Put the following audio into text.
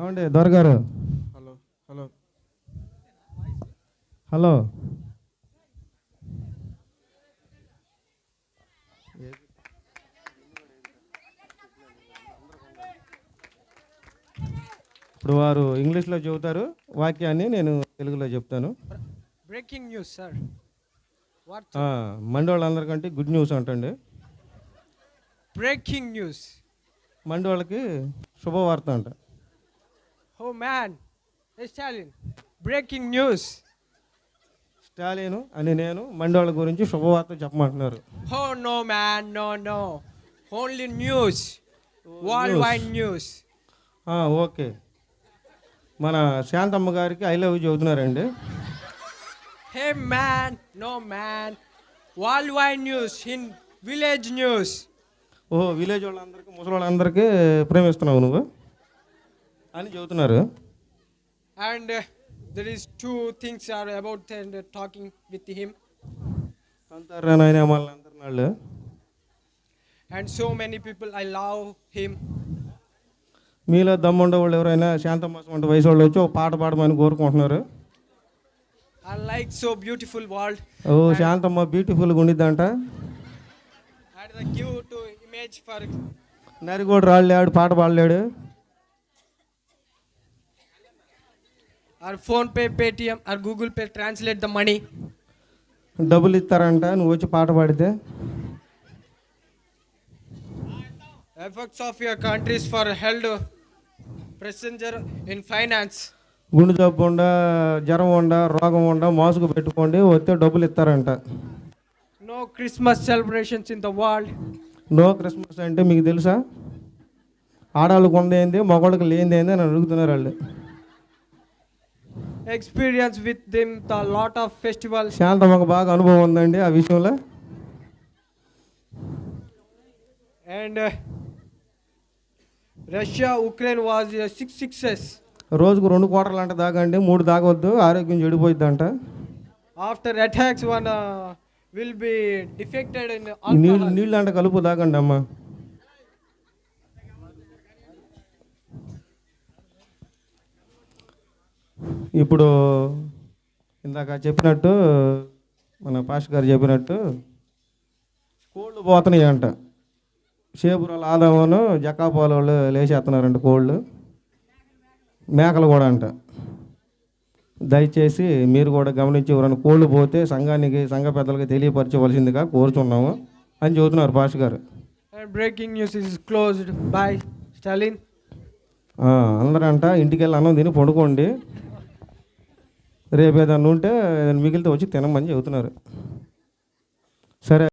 ఏమండి దొరగారు hello hello hello ఇప్పుడు వారు ఇంగ్లీష్లో చెబుతారు వాక్యాన్ని నేను తెలుగులో చెప్తాను Breaking news, sir. What? ఆ, మండి వాళ్ళందరికంటే గుడ్ న్యూస్ అంటండి Breaking news. మండి వాళ్ళకి శుభవార్త అంట ఓ man Stalin? Breaking news. Stalin అని నేను మండవాళ్ళ గురించి శుభవార్త చెప్పమంటున్నారు. హో no man no no. Only news. World wide news. Okay. మన శాంతమ్మ గారికి I love చదువుతున్నారండి hey man no man. World wide news in village news. ఓహో విలేజ్ వాళ్ళందరికీ ముసలి వాళ్ళందరికీ ప్రేమిస్తున్నావు నువ్వు? అని చెబుతున్నారు. And that is two things are about and talking with him and so many people I love him మీలో దమ్ము ఉండేవాళ్ళు ఎవరైనా శాంతమ్మ వంటి వయసు వాళ్ళు వచ్చి ఒక పాట పాడమని కోరుకుంటున్నారు. I like so beautiful world oh Shanthamma beautiful గుండిద్దంట I give to image for నరిగోడు రాళ్ళాడు పాట పాడలేడు. Or PhonePe Paytm or Google Pay translate the money. డబ్బులు ఇస్తారంట నువ్వు వచ్చి పాట పాడితే. Effects of your countries for held passenger in finance గుండె జబ్బు ఉండా జ్వరం ఉండ రోగం ఉండ మాస్క్ పెట్టుకోండి వస్తే డబ్బులు ఇస్తారంట. No Christmas celebrations in the world no Christmas అంటే మీకు తెలుసా? ఆడవాళ్ళకు ఉండేంది మగవాళ్ళకి లేనిదేంది అని అడుగుతున్నారు వాళ్ళు. Experience with them the lot of festival. Shantha మాకు బాగా అనుభవం ఉందండి ఆ విషయంలో. And Russia Ukraine was six sixes రోజుకు రెండు క్వార్టర్ అంట దాగండి మూడు దాగవద్దు ఆరోగ్యం చెడిపోయింది అంట after attacks one will be defected in నీళ్ళు అంట కలుపు దాగండి అమ్మా ఇప్పుడు ఇందాక చెప్పినట్టు మన పాష్ గారు చెప్పినట్టు కోళ్ళు పోతున్నాయి అంట. షేపురాల ఆదామను జక్కాపాల వాళ్ళు లేచేస్తున్నారంట కోళ్ళు. మేకలు కూడా అంట. దయచేసి మీరు కూడా గమనించి ఎవరైనా కోళ్ళు పోతే సంఘానికి సంఘ పెద్దలకి తెలియపరచవలసిందిగా కోరుచున్నాము అని చెబుతున్నారు పాష్ గారు. News is closed. By stalin. ఆ, అందరంట ఇంటికి వెళ్ళి అన్నం తిని పడుకోండి. రేపు ఏదన్నా ఉంటే ఏదైనా మిగిలితే వచ్చి తినమని చెబుతున్నారు. సరే.